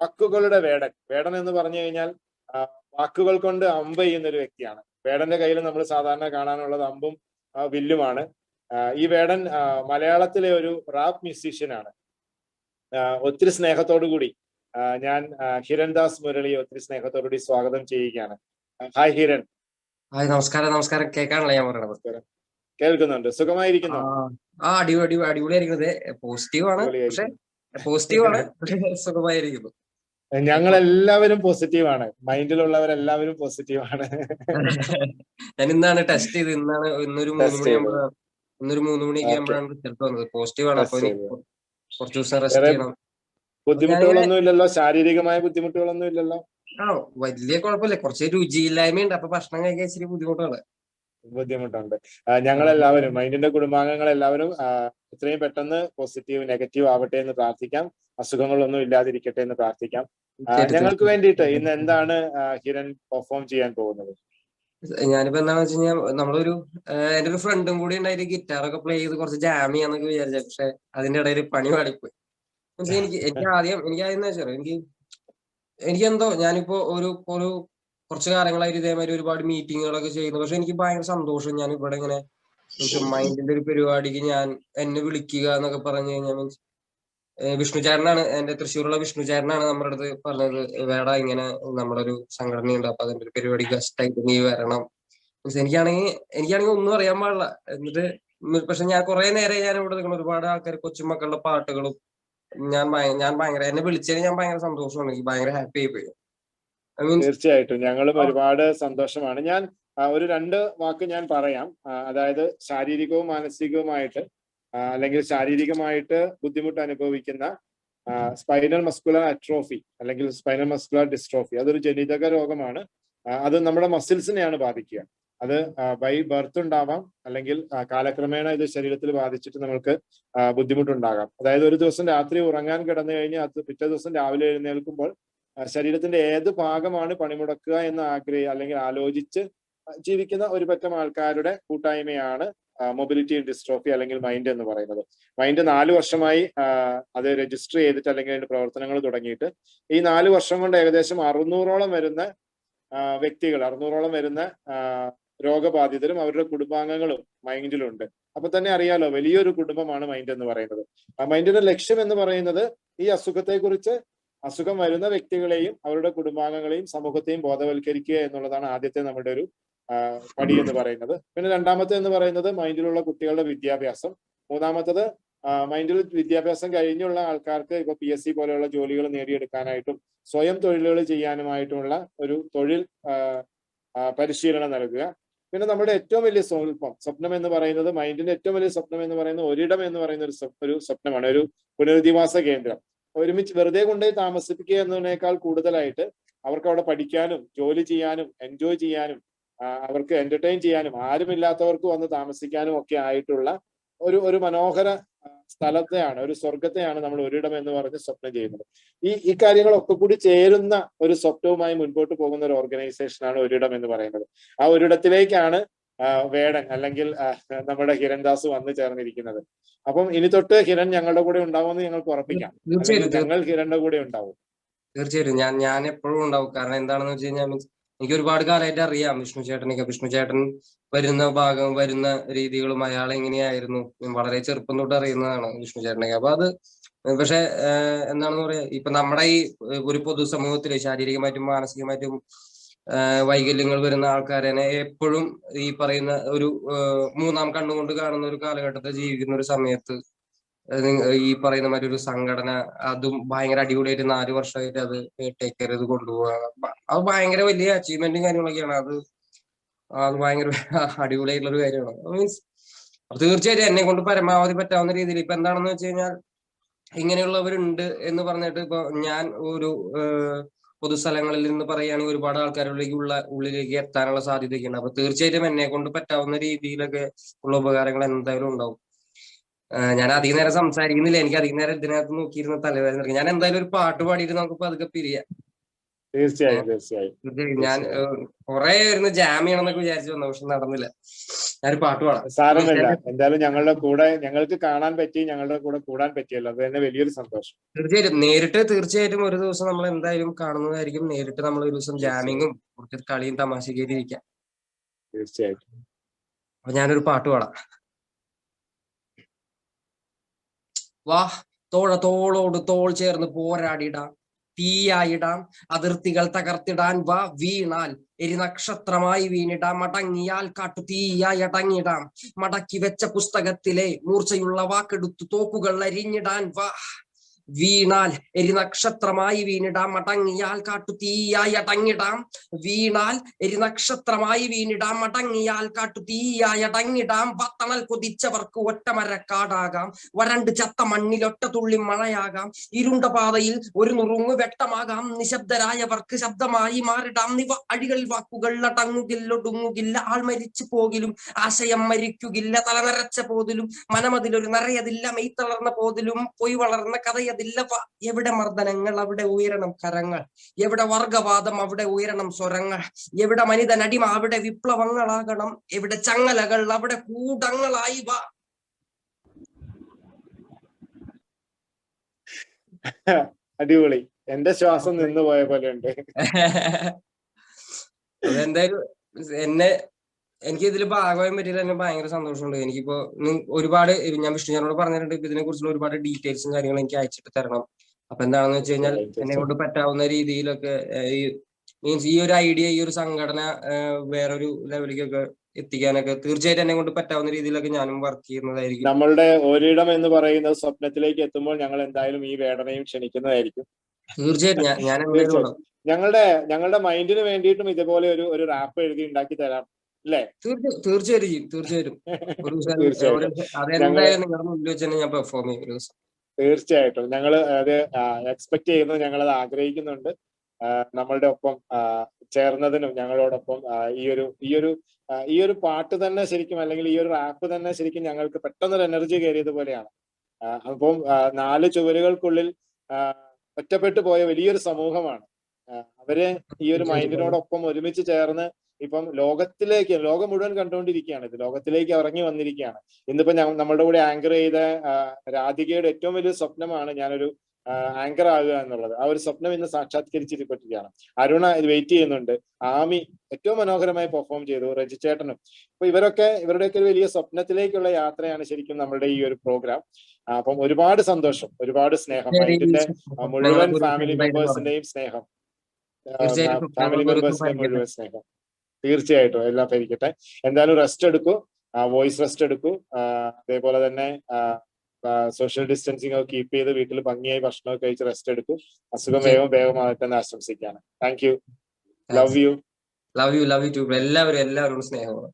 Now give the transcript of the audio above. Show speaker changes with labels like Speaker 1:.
Speaker 1: വാക്കുകളുടെ വേടൻ. വേടൻ എന്ന് പറഞ്ഞു കഴിഞ്ഞാൽ വാക്കുകൾ കൊണ്ട് അമ്പ് ചെയ്യുന്ന ഒരു വ്യക്തിയാണ്. വേടന്റെ കയ്യിൽ നമ്മൾ സാധാരണ കാണാനുള്ളത് അമ്പും വില്ലുമാണ്. ഈ വേടൻ മലയാളത്തിലെ ഒരു റാപ്പ് മ്യൂസീഷ്യനാണ് ഒത്തിരി സ്നേഹത്തോടു കൂടി ഞാൻ ഹിരൺദാസ് മുരളിയെ ഒത്തിരി സ്നേഹത്തോടു കൂടി സ്വാഗതം ചെയ്യുകയാണ്. ഹായ് ഹിരൺ.
Speaker 2: ഹായ് നമസ്കാരം നമസ്കാരം. കേൾക്കാണല്ലോ ഞാൻ പറയണത്
Speaker 1: കേൾക്കുന്നുണ്ട്. സുഖമായിരിക്കുന്നു?
Speaker 2: ആ അടിപൊളി അടിപൊളി അടിപൊളിയായിരിക്കുന്നത്. പോസിറ്റീവ് ആണ് പക്ഷെ പോസിറ്റീവ് ആണ് സുഖമായിരിക്കുന്നു.
Speaker 1: ഞങ്ങൾ എല്ലാവരും പോസിറ്റീവ് ആണ് മൈൻഡിലുള്ളവരെല്ലാവരും പോസിറ്റീവ് ആണ്
Speaker 2: ഞാൻ ഇന്നാണ് ടെസ്റ്റ് ചെയ്ത് ഇന്നാണ് ഇന്നൊരു മൂന്ന് ഇന്നൊരു മൂന്ന് മണിയൊക്കെ. ആകുമ്പോഴാണ് റിസൾട്ട് വന്നത്. പോസിറ്റീവ് ആണ്. അപ്പൊ കുറച്ച് ദിവസം റെസ്റ്റ് ചെയ്യണം.
Speaker 1: ബുദ്ധിമുട്ടുകളൊന്നും ഇല്ലല്ലോ? ശാരീരികമായ ബുദ്ധിമുട്ടുകളൊന്നും ഇല്ലല്ലോ?
Speaker 2: ആ വലിയ കുഴപ്പമില്ല. കുറച്ച് രുചിയില്ലായ്മയുണ്ട്. അപ്പൊ ഭക്ഷണം കഴിക്കാൻ ഇച്ചിരി ബുദ്ധിമുട്ടാണ്.
Speaker 1: ബുദ്ധിമുട്ടുണ്ട്. ഞങ്ങളെല്ലാവരും മൈൻഡിന്റെ കുടുംബാംഗങ്ങൾ എല്ലാവരും എത്രയും പെട്ടെന്ന് പോസിറ്റീവ് നെഗറ്റീവ് ആവട്ടെ എന്ന് പ്രാർത്ഥിക്കാം. അസുഖങ്ങളൊന്നും ഇല്ലാതിരിക്കട്ടെ എന്ന് പ്രാർത്ഥിക്കാം. ഞങ്ങൾക്ക് വേണ്ടിയിട്ട് ഇന്ന് എന്താണ് ഹിരൻ ഹിരൺ പെർഫോം ചെയ്യാൻ പോകുന്നത്?
Speaker 2: ഞാനിപ്പോ എന്താണെന്ന് വെച്ച് കഴിഞ്ഞാൽ നമ്മളൊരു എന്റെ ഒരു ഫ്രണ്ടും കൂടി ഉണ്ടായിട്ട് ഗിറ്റാറൊക്കെ പ്ലേ ചെയ്ത് കുറച്ച് ജാം ചെയ്യാന്നൊക്കെ വിചാരിച്ചു പക്ഷെ അതിന്റെ ഇടയിൽ പണി പാടിപ്പോയി എനിക്ക് എനിക്ക് ആദ്യം എനിക്ക് ആദ്യം എന്താ വെച്ചാൽ എനിക്ക് എനിക്കെന്തോ ഞാനിപ്പോ ഒരു ഒരു കുറച്ച് കാലങ്ങളായിട്ട് ഇതേമാതിരി ഒരുപാട് മീറ്റിങ്ങുകളൊക്കെ ചെയ്യുന്നു. പക്ഷെ എനിക്ക് ഭയങ്കര സന്തോഷം ഞാൻ ഇവിടെ ഇങ്ങനെ മൈൻഡിന്റെ ഒരു പരിപാടിക്ക് ഞാൻ എന്നെ വിളിക്കുക എന്നൊക്കെ പറഞ്ഞു കഴിഞ്ഞാൽ മീൻസ് വിഷ്ണുചാരനാണ് എന്റെ തൃശ്ശൂരുള്ള വിഷ്ണുചാരനാണ് നമ്മുടെ അടുത്ത് പറഞ്ഞത്. വേടാ ഇങ്ങനെ നമ്മുടെ ഒരു സംഘടനയുണ്ട് അപ്പൊ അതിന്റെ ഒരു പരിപാടി ഗസ്റ്റായിട്ട് നീ വരണം. മീൻസ് എനിക്കാണെങ്കിൽ എനിക്കാണെങ്കിൽ ഒന്നും അറിയാൻ പാടില്ല. എന്നിട്ട് പക്ഷെ ഞാൻ കുറെ നേരം ഞാൻ ഇവിടെ നിൽക്കണം ഒരുപാട് ആൾക്കാർ കൊച്ചുമക്കളുടെ പാട്ടുകളും ഞാൻ ഞാൻ ഭയങ്കര എന്നെ വിളിച്ചതിന് ഞാൻ ഭയങ്കര സന്തോഷമാണ്. എനിക്ക് ഭയങ്കര ഹാപ്പി ആയി പോയി.
Speaker 1: തീർച്ചയായിട്ടും. ഞങ്ങളും. ഒരുപാട് സന്തോഷമാണ്. ഞാൻ ഒരു രണ്ട് വാക്ക് ഞാൻ പറയാം. അതായത് ശാരീരികവും മാനസികവുമായിട്ട് അല്ലെങ്കിൽ ശാരീരികമായിട്ട് ബുദ്ധിമുട്ട് അനുഭവിക്കുന്ന സ്പൈനൽ മസ്കുലർ അട്രോഫി അല്ലെങ്കിൽ സ്പൈനൽ മസ്കുലർ ഡിസ്ട്രോഫി അതൊരു ജനിതക രോഗമാണ്. അത് നമ്മുടെ മസിൽസിനെയാണ് ബാധിക്കുക. അത് ബൈ ബർത്ത് ഉണ്ടാവാം അല്ലെങ്കിൽ കാലക്രമേണ ഇത് ശരീരത്തിൽ ബാധിച്ചിട്ട് നമുക്ക് ആ, ബുദ്ധിമുട്ടുണ്ടാകാം. അതായത് ഒരു ദിവസം രാത്രി ഉറങ്ങാൻ കിടന്നു കഴിഞ്ഞാൽ അത് പിറ്റേ ദിവസം രാവിലെ എഴുന്നേൽക്കുമ്പോൾ ശരീരത്തിന്റെ ഏത് ഭാഗമാണ് പണിമുടക്കുക എന്ന് ആഗ്രഹി അല്ലെങ്കിൽ ആലോചിച്ച് ജീവിക്കുന്ന ഒരു പറ്റം ആൾക്കാരുടെ കൂട്ടായ്മയാണ് മൊബിലിറ്റി ഡിസ്ട്രോഫി അല്ലെങ്കിൽ മൈൻഡ് എന്ന് പറയുന്നത്. മൈൻഡ് നാല് വർഷമായി അത് രജിസ്റ്റർ ചെയ്തിട്ട് അല്ലെങ്കിൽ അതിന്റെ പ്രവർത്തനങ്ങൾ തുടങ്ങിയിട്ട് ഈ നാല് വർഷം കൊണ്ട് ഏകദേശം അറുന്നൂറോളം വരുന്ന വ്യക്തികൾ അറുന്നൂറോളം വരുന്ന രോഗബാധിതരും അവരുടെ കുടുംബാംഗങ്ങളും മൈൻഡിലുണ്ട് അപ്പൊ തന്നെ അറിയാലോ വലിയൊരു കുടുംബമാണ് മൈൻഡ് എന്ന് പറയുന്നത്. ആ മൈൻഡിന്റെ ലക്ഷ്യം എന്ന് പറയുന്നത് ഈ അസുഖത്തെ കുറിച്ച് അസുഖം വരുന്ന വ്യക്തികളെയും അവരുടെ കുടുംബാംഗങ്ങളെയും സമൂഹത്തെയും ബോധവൽക്കരിക്കുക എന്നുള്ളതാണ് ആദ്യത്തെ നമ്മുടെ ഒരു പടി എന്ന് പറയുന്നത്. പിന്നെ രണ്ടാമത്തെ എന്ന് പറയുന്നത് മൈൻഡിലുള്ള കുട്ടികളുടെ വിദ്യാഭ്യാസം. മൂന്നാമത്തത് മൈൻഡിൽ വിദ്യാഭ്യാസം കഴിഞ്ഞുള്ള ആൾക്കാർക്ക് ഇപ്പൊ പി എസ് സി പോലെയുള്ള ജോലികൾ നേടിയെടുക്കാനായിട്ടും സ്വയം തൊഴിലുകൾ ചെയ്യാനുമായിട്ടുമുള്ള ഒരു തൊഴിൽ പരിശീലനം നൽകുക. പിന്നെ നമ്മുടെ ഏറ്റവും വലിയ സ്വൽപ്പം സ്വപ്നം എന്ന് പറയുന്നത് മൈൻഡിന്റെ ഏറ്റവും വലിയ സ്വപ്നം എന്ന് പറയുന്നത് ഒരിടം എന്ന് പറയുന്ന ഒരു ഒരു സ്വപ്നമാണ്. ഒരു പുനരധിവാസ കേന്ദ്രം. ഒരുമിച്ച് വെറുതെ കൊണ്ടുപോയി താമസിപ്പിക്കുക എന്നതിനേക്കാൾ കൂടുതലായിട്ട് അവർക്ക് അവിടെ പഠിക്കാനും ജോലി ചെയ്യാനും എൻജോയ് ചെയ്യാനും അവർക്ക് എന്റർടൈൻ ചെയ്യാനും ആരുമില്ലാത്തവർക്ക് വന്ന് താമസിക്കാനും ഒക്കെ ആയിട്ടുള്ള ഒരു ഒരു മനോഹര സ്ഥലത്തെയാണ് ഒരു സ്വർഗത്തെയാണ് നമ്മൾ ഒരിടം എന്ന് പറഞ്ഞ് സ്വപ്നം ചെയ്യുന്നത്. ഈ ഈ കാര്യങ്ങളൊക്കെ കൂടി ചേരുന്ന ഒരു സ്വപ്നവുമായി മുൻപോട്ട് പോകുന്ന ഒരു ഓർഗനൈസേഷനാണ് ഒരിടം എന്ന് പറയുന്നത്. ആ ഒരിടത്തിലേക്കാണ് വേടൻ അല്ലെങ്കിൽ നമ്മുടെ ഹിരൺദാസ് വന്നു ചേർന്നിരിക്കുന്നത്. അപ്പം ഇനി തൊട്ട് ഹിരൺ ഞങ്ങളുടെ കൂടെ ഉണ്ടാവുമെന്ന് ഞങ്ങൾക്ക് ഉറപ്പിക്കാം. ഞങ്ങൾ ഹിരണിന്റെ കൂടെ ഉണ്ടാവും.
Speaker 2: തീർച്ചയായിട്ടും. ഞാൻ ഞാൻ എപ്പോഴും ഉണ്ടാവും. കാരണം എന്താണെന്ന് വെച്ച് കഴിഞ്ഞാൽ മീൻസ് എനിക്ക് ഒരുപാട് കാലമായിട്ട് അറിയാം വിഷ്ണു ചേട്ടനൊക്കെ വിഷ്ണു ചേട്ടൻ വരുന്ന ഭാഗം വരുന്ന രീതികളും അയാൾ എങ്ങനെയായിരുന്നു? വളരെ ചെറുപ്പം തൊട്ട് അറിയുന്നതാണ് വിഷ്ണു ചേട്ടനൊക്കെ അപ്പൊ അത് പക്ഷെ എന്താണെന്ന് പറയാ ഇപ്പൊ നമ്മുടെ ഈ ഒരു പൊതുസമൂഹത്തിൽ ശാരീരികമായിട്ടും മാനസികമായിട്ടും വൈകല്യങ്ങൾ വരുന്ന ആൾക്കാരെ എപ്പോഴും ഈ പറയുന്ന ഒരു മൂന്നാം കണ്ണുകൊണ്ട് കാണുന്ന ഒരു കാലഘട്ടത്തിൽ ജീവിക്കുന്ന ഒരു സമയത്ത് ഈ പറയുന്ന മാതിരി ഒരു സംഘടന അതും ഭയങ്കര അടിപൊളിയായിട്ട് നാല് വർഷമായിട്ട് അത് ടേക്ക് കെയർ ചെയ്ത് കൊണ്ടുപോവുക അത് ഭയങ്കര വലിയ അച്ചീവ്മെന്റും കാര്യങ്ങളൊക്കെയാണ്. അത് അത് ഭയങ്കര അടിപൊളിയായിട്ടുള്ള ഒരു കാര്യമാണ് മീൻസ് തീർച്ചയായിട്ടും എന്നെ കൊണ്ട് പരമാവധി പറ്റാവുന്ന രീതിയിൽ ഇപ്പൊ എന്താണെന്ന് വെച്ച് കഴിഞ്ഞാൽ ഇങ്ങനെയുള്ളവരുണ്ട് എന്ന് പറഞ്ഞിട്ട് ഇപ്പൊ ഞാൻ ഒരു പൊതുസ്ഥലങ്ങളിൽ നിന്ന് പറയുകയാണെങ്കിൽ ഒരുപാട് ആൾക്കാരിലേക്ക് ഉള്ള ഉള്ളിലേക്ക് എത്താനുള്ള സാധ്യതയൊക്കെ ഉണ്ട് അപ്പൊ തീർച്ചയായിട്ടും എന്നെ കൊണ്ട് പറ്റാവുന്ന രീതിയിലൊക്കെ ഉള്ള ഉപകാരങ്ങൾ എന്തായാലും ഉണ്ടാവും. ഞാൻ അധികം നേരം സംസാരിക്കുന്നില്ല. എനിക്ക് അധികം നേരം ഇതിനകത്ത് നോക്കിയിരുന്ന തലവേദന. ഞാൻ എന്തായാലും ഒരു പാട്ട് പാടിയിട്ട് നമുക്ക് അതൊക്കെ പിരിയാം.
Speaker 1: തീർച്ചയായും തീർച്ചയായും.
Speaker 2: ഞാൻ കുറെ ഇരുന്ന് ജാം ചെയ്യണം എന്നൊക്കെ വിചാരിച്ചു വന്നു പക്ഷെ നടന്നില്ല. ഞാനൊരു പാട്ട് പാടാം.
Speaker 1: സാരമില്ല എന്തായാലും ഞങ്ങളുടെ കൂടെ ഞങ്ങൾക്ക് കാണാൻ പറ്റി ഞങ്ങളുടെ കൂടെ കൂടാൻ പറ്റിയല്ലോ. അത് തന്നെ വലിയൊരു സന്തോഷം.
Speaker 2: തീർച്ചയായിട്ടും. നേരിട്ട് തീർച്ചയായിട്ടും ഒരു ദിവസം നമ്മൾ എന്തായാലും കാണുന്നതായിരിക്കും. നേരിട്ട് നമ്മൾ ഒരു ദിവസം ജാമിങ്ങും കുറച്ച് കളിയും തമാശയൊക്കെ ഇരിക്കാം.
Speaker 1: തീർച്ചയായിട്ടും.
Speaker 2: അപ്പൊ ഞാനൊരു പാട്ട് പാടാം. വാ തോഴ തോളോട് തോൾ ചേർന്ന് പോരാടിടാം. തീയായിടാം. അതിർത്തികൾ തകർത്തിടാൻ വാ വീണാൽ എരിനക്ഷത്രമായി വീണിടാം. മടങ്ങിയാൽ കാട്ടു തീയായി അടങ്ങിടാം. മടക്കി വെച്ച പുസ്തകത്തിലെ മൂർച്ചയുള്ള വാക്കെടുത്തു തോക്കുകൾ അരിഞ്ഞിടാൻ വാ. വീണാൽ എരിനക്ഷത്രമായി വീണിടാം. മടങ്ങിയാൽ കാട്ടുതീയായി അടങ്ങിടാം. വീണാൽ എരിനക്ഷത്രമായി വീണിടാം. മടങ്ങിയാൽ കാട്ടുതീയായി അടങ്ങിടാം. പത്തണൽ കൊതിച്ചവർക്ക് ഒറ്റമരക്കാടാകാം വരണ്ട് ചത്ത മണ്ണിൽ ഒറ്റ തുള്ളി മഴയാകാം ഇരുണ്ട പാതയിൽ ഒരു നുറുങ്ങ് വെട്ടമാകാം. നിശബ്ദരായവർക്ക് ശബ്ദമായി മാറിടാം. നിവ അഴികളിൽ വാക്കുകൾ അടങ്ങുകില്ല ഒടുങ്ങുകില്ല. ആൾ മരിച്ചു പോകിലും ആശയം മരിക്കുകില്ല. തലനരച്ച പോതിലും മനമതിലൊരു നിറയതില്ല. മെയ്ത്തളർന്ന പോതിലും പൊയ് വളർന്ന കഥയതില്ല. വ- എവിടെ മർദ്ദനങ്ങൾ അവിടെ ഉയരണം കരങ്ങൾ. എവിടെ വർഗവാദം അവിടെ ഉയരണം സ്വരങ്ങൾ. എവിടെ മനിതൻ അടിമ അവിടെ വിപ്ലവങ്ങളാകണം. എവിടെ ചങ്ങലകൾ അവിടെ കൂടങ്ങളായി വാ.
Speaker 1: അടിപൊളി. എന്റെ ശ്വാസം നിന്ന് പോയ പോലെ ഉണ്ട്.
Speaker 2: അതെന്തായാലും എന്നെ എനിക്ക് ഇതിൽ ഭാഗമായും പറ്റിയത് എന്നെ ഭയങ്കര സന്തോഷമുണ്ട്. എനിക്കിപ്പോ ഒരുപാട് ഞാൻ വിഷ്ണു ഞാനോട് പറഞ്ഞിട്ടുണ്ട് ഇതിനെ കുറിച്ചുള്ള ഒരുപാട് ഡീറ്റെയിൽസും കാര്യങ്ങളും എനിക്ക് അയച്ചിട്ട് തരണം. അപ്പൊ എന്താണെന്ന് വെച്ച് കഴിഞ്ഞാൽ എന്നെ കൊണ്ട് പറ്റാവുന്ന രീതിയിലൊക്കെ ഈ മീൻസ് ഈ ഒരു ഐഡിയ ഈ ഒരു സംഘടന വേറൊരു ലെവലിലേക്കൊക്കെ എത്തിക്കാനൊക്കെ തീർച്ചയായിട്ടും എന്നെ കൊണ്ട് പറ്റാവുന്ന രീതിയിലൊക്കെ ഞാനും വർക്ക് ചെയ്യുന്നതായിരിക്കും.
Speaker 1: നമ്മളുടെ ഒരിടം എന്ന് പറയുന്ന സ്വപ്നത്തിലേക്ക് എത്തുമ്പോൾ ഞങ്ങൾ എന്തായാലും ഈ വേദനയും ക്ഷണിക്കുന്നതായിരിക്കും.
Speaker 2: തീർച്ചയായിട്ടും. ഞാൻ
Speaker 1: ഞങ്ങളുടെ ഞങ്ങളുടെ മൈൻഡിന് വേണ്ടിയിട്ടും ഇതുപോലെ ഒരു ഒരു റാപ്പ് എഴുതി ഉണ്ടാക്കി തരാം. അല്ലേ
Speaker 2: തീർച്ചയായിട്ടും ചെയ്യും തീർച്ചയായിട്ടും. ഒരു ദിവസം
Speaker 1: തീർച്ചയായിട്ടും.
Speaker 2: ഒരു ദിവസം അതെന്തായാലും നിങ്ങളുടെ മുന്നിൽ വെച്ച് തന്നെ ഞാൻ പെർഫോം ചെയ്യും ഒരു ദിവസം.
Speaker 1: തീർച്ചയായിട്ടും. ഞങ്ങൾ അത് എക്സ്പെക്ട് ചെയ്യുന്നു ഞങ്ങൾ അത് ആഗ്രഹിക്കുന്നുണ്ട്. നമ്മളുടെ ഒപ്പം ചേർന്നതിനും ഞങ്ങളോടൊപ്പം ഈ ഒരു ഈ ഒരു ഈ ഒരു പാട്ട് തന്നെ ശരിക്കും അല്ലെങ്കിൽ ഈ ഒരു ആപ്പ് തന്നെ ശരിക്കും ഞങ്ങൾക്ക് പെട്ടെന്നൊരു എനർജി കയറിയത് പോലെയാണ്. അപ്പം നാല് ചുവരുകൾക്കുള്ളിൽ ഒറ്റപ്പെട്ടു പോയ വലിയൊരു സമൂഹമാണ്. അവർ ഈ ഒരു മൈൻഡിനോടൊപ്പം ഒരുമിച്ച് ചേർന്ന് ഇപ്പം ലോകത്തിലേക്ക് ലോകം മുഴുവൻ കണ്ടുകൊണ്ടിരിക്കുകയാണ്. ഇത് ലോകത്തിലേക്ക് ഇറങ്ങി വന്നിരിക്കുകയാണ്. ഇന്നിപ്പോ ഞാൻ നമ്മളുടെ കൂടെ ആങ്കർ ചെയ്ത രാധികയുടെ ഏറ്റവും വലിയ സ്വപ്നമാണ് ഞാനൊരു ആങ്കർ ആകുക എന്നുള്ളത്. ആ ഒരു സ്വപ്നം ഇന്ന് സാക്ഷാത്കരിച്ചിരിക്കുകയാണ് അരുണ ഇത് വെയിറ്റ് ചെയ്യുന്നുണ്ട്. ആമി ഏറ്റവും മനോഹരമായി പെർഫോം ചെയ്തു രജിച്ചേട്ടനും ചേട്ടനും. അപ്പൊ ഇവരൊക്കെ ഇവരുടെയൊക്കെ ഒരു വലിയ സ്വപ്നത്തിലേക്കുള്ള യാത്രയാണ് ശരിക്കും നമ്മളുടെ ഈ ഒരു പ്രോഗ്രാം അപ്പം ഒരുപാട് സന്തോഷം ഒരുപാട് സ്നേഹം. മൈൻഡിന്റെ മുഴുവൻ ഫാമിലി മെമ്പേഴ്സിന്റെയും സ്നേഹം. ഫാമിലി മെമ്പേഴ്സിന്റെ മുഴുവൻ സ്നേഹം. തീർച്ചയായിട്ടും എല്ലാം ഭരിക്കട്ടെ. എന്തായാലും റെസ്റ്റ് എടുക്കൂ. വോയിസ് റെസ്റ്റ് എടുക്കൂ. അതേപോലെ തന്നെ സോഷ്യൽ ഡിസ്റ്റൻസിങ് ഒക്കെ കീപ്പ് ചെയ്ത് വീട്ടിൽ ഭംഗിയായി ഭക്ഷണമൊക്കെ കഴിച്ച് റെസ്റ്റ് എടുക്കൂ. അസുഖം വേഗം വേഗമാകട്ടെ എന്ന് ആശംസിക്കുകയാണ്. Thank you love you
Speaker 2: love you love you too എല്ലാവരും എല്ലാവരോടും സ്നേഹമാണ്